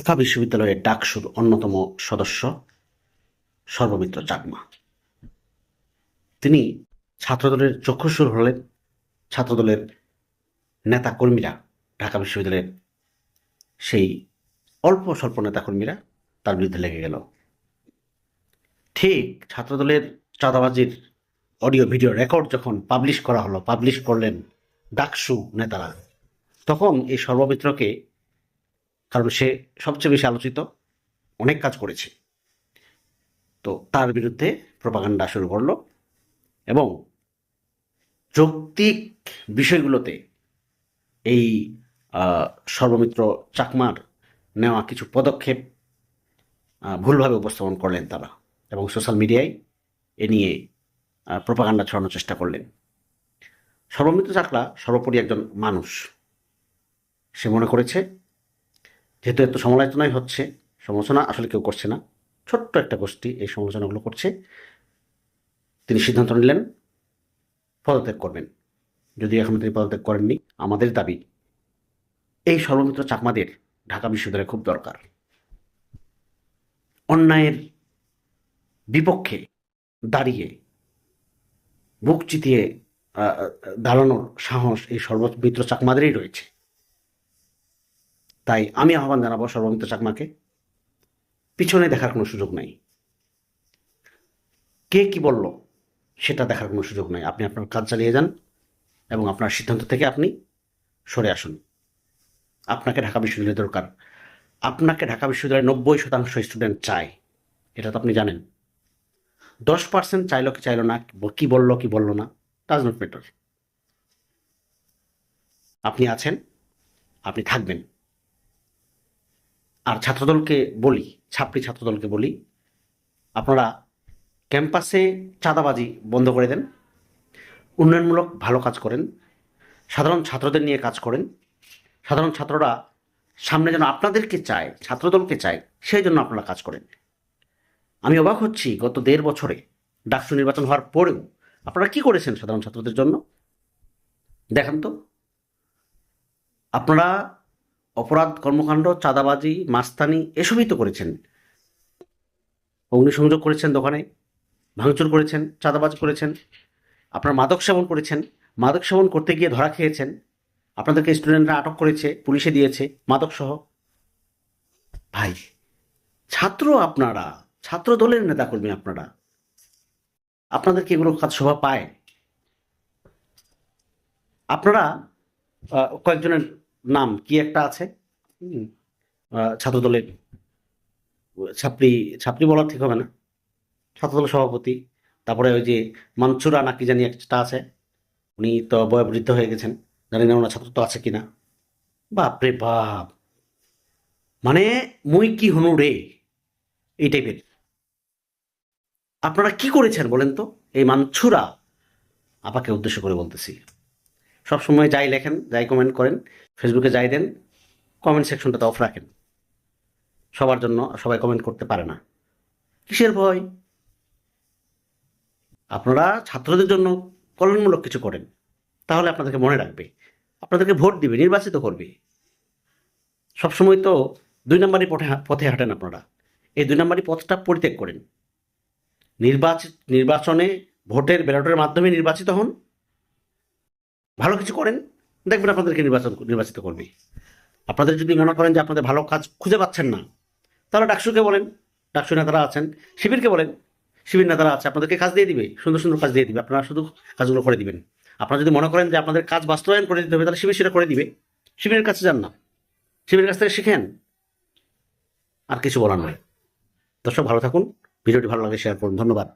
ঢাকা বিশ্ববিদ্যালয়ের ডাকসুর অন্যতম সদস্য সর্বমিত্র চাকমা। তিনি ছাত্রদলের চক্ষুসুর হলেন ছাত্রদলের নেতা কর্মীরা ঢাকা বিশ্ববিদ্যালয়ের সেই অল্প স্বল্প নেতাকর্মীরা তার বিরুদ্ধে লেগে গেল। ঠিক ছাত্রদলের চাঁদাবাজির অডিও, ভিডিও রেকর্ড যখন পাবলিশ করা হলো, পাবলিশ করলেন ডাকসু নেতারা, তখন এই সর্বমিত্রকে কারণ সে সবচেয়ে বেশি আলোচিত, অনেক কাজ করেছে। তো তার বিরুদ্ধে প্রপাগান্ডা শুরু করল এবং যৌক্তিক বিষয়গুলোতে এই সর্বমিত্র চাকমার নেওয়া কিছু পদক্ষেপ ভুলভাবে উপস্থাপন করলেন তারা এবং সোশ্যাল মিডিয়ায় এ নিয়ে প্রপাগান্ডা ছড়ানোর চেষ্টা করলেন। সর্বমিত্র চাকলা সর্বোপরি একজন মানুষ। সে মনে করেছে যেহেতু এত সমালোচনাই হচ্ছে, সমালোচনা আসলে কেউ করছে না। ছোট্ট একটা গোষ্ঠী এই সমালোচনাগুলো করছে। তিনি সিদ্ধান্ত নিলেন, পদত্যাগ করবেন। যদি এখনও তিনি পদত্যাগ করেননি, আমাদের দাবি, এই সর্বমিত্র চাকমাদের ঢাকা বিশ্ববিদ্যালয়ে খুব দরকার। অন্যায়ের বিপক্ষে দাঁড়িয়ে বুক চিতিয়ে দাঁড়ানোর সাহস এই সর্বমিত্র চাকমাদেরই রয়েছে। তাই আমি আহ্বান জানাব সর্বমিত্র চাকমাকে। পিছনে দেখার কোনো সুযোগ নাই। কে কি বলল, সেটা দেখার কোনো সুযোগ নাই। আপনি আপনার কাজ চালিয়ে যান এবং আপনার সিদ্ধান্ত থেকে আপনি সরে আসুন। আপনাকে ঢাকা বিশ্ববিদ্যালয় দরকার। আপনাকে ঢাকা বিশ্ববিদ্যালয়ে নব্বই শতাংশ স্টুডেন্ট চায়। এটা তো আপনি জানেন। দশ পার্সেন্ট চাইলো কি চাইলো না, কি বলল কি বলল না ডাজ নট ম্যাটার আপনি আছেন, আপনি থাকবেন। ছাত্রদলকে বলি, ছাত্রী ছাত্রদলকে বলি, আপনারা ক্যাম্পাসে চাঁদাবাজি বন্ধ করে দেন, উন্নয়নমূলক ভালো কাজ করেন, সাধারণ ছাত্রদের নিয়ে কাজ করেন, সাধারণ ছাত্ররা সামনে যেন আপনাদেরকে চায়, ছাত্রদলকে চায়, সেই জন্য আপনারা কাজ করেন। আমি অবাক হচ্ছি, গত দেড় বছরে ডাকসু নির্বাচন হওয়ার পরেও আপনারা কি করেছেন সাধারণ ছাত্রদের জন্য? দেখেন তো, আপনারা অপরাধ, কর্মকাণ্ড, চাঁদাবাজি, মাস্তানি এসবই তো করেছেন। অগ্নিসংযোগ করেছেন দোকানে, ভাঙচুর করেছেন, চাঁদাবাজ করেছেন, আপনার মাদক সেবন করেছেন, মাদক সেবন করতে গিয়ে ধরা খেয়েছেন, আপনাদেরকে স্টুডেন্টরা আটক করেছে, পুলিশে দিয়েছে মাদক সহ ভাই, ছাত্র আপনারা, ছাত্র দলের নেতাকর্মী আপনারা আপনাদেরকে এগুলো কাজ শোভা পায়? আপনারা কয়েকজনের নাম কি একটা আছে? ছাত্রদলের ছাত্রী ছাত্রী বলা ঠিক হবে না। ছাত্রদলের সভাপতি, তারপরে ওই যে মানসুরা নাকি জানি একটা আছে। উনি তো বয়োবৃদ্ধ হয়ে গেছেন। জানি না ওনার ছাত্র তো আছে কিনা। বাপরে বাপ! মানে মুই কি হনু রে? এই টাইপের। আপনারা কি করেছেন বলেন তো? এই মানছুরা আপাকে উদ্দেশ্য করে বলতেছি। সব সময় যাই লেখেন, যাই কমেন্ট করেন ফেসবুকে যাই দেন কমেন্ট সেকশনটাতে অফ রাখেন। সবার জন্য সবাই কমেন্ট করতে পারে না। কিসের ভয়? আপনারা ছাত্রদের জন্য কল্যাণমূলক কিছু করেন, তাহলে আপনাদেরকে মনে রাখবে, আপনাদেরকে ভোট দিবে, নির্বাচিত করবে। সবসময় তো দুই নম্বরই পথে পথে হাঁটেন আপনারা। এই দুই নম্বরই পথটা পরিত্যাগ করেন। নির্বাচিত নির্বাচনে ভোটের ব্যালটের মাধ্যমে নির্বাচিত হন ভালো কিছু করেন, দেখবেন আপনাদেরকে নির্বাচন, নির্বাচিত করবে। আপনাদের যদি মনে করেন যে আপনাদের ভালো কাজ খুঁজে পাচ্ছেন না, তাহলে ডাকসুকে বলেন, ডাকসু নেতারা আছেন, শিবিরকে বলেন, শিবির নেতারা আছে, আপনাদেরকে কাজ দিয়ে দিবে, সুন্দর সুন্দর কাজ দিয়ে দিবে, আপনারা শুধু কাজগুলো করে দিবেন। আপনারা যদি মনে করেন যে আপনাদের কাজ বাস্তবায়ন করে দিতে হবে, তাহলে শিবির সেটা করে দিবে। শিবিরের কাছে যান না। শিবিরের কাছ থেকে শিখেন। আর কিছু বলার নয় দর্শক, ভালো থাকুন। ভিডিওটি ভালো লাগে শেয়ার করুন। ধন্যবাদ।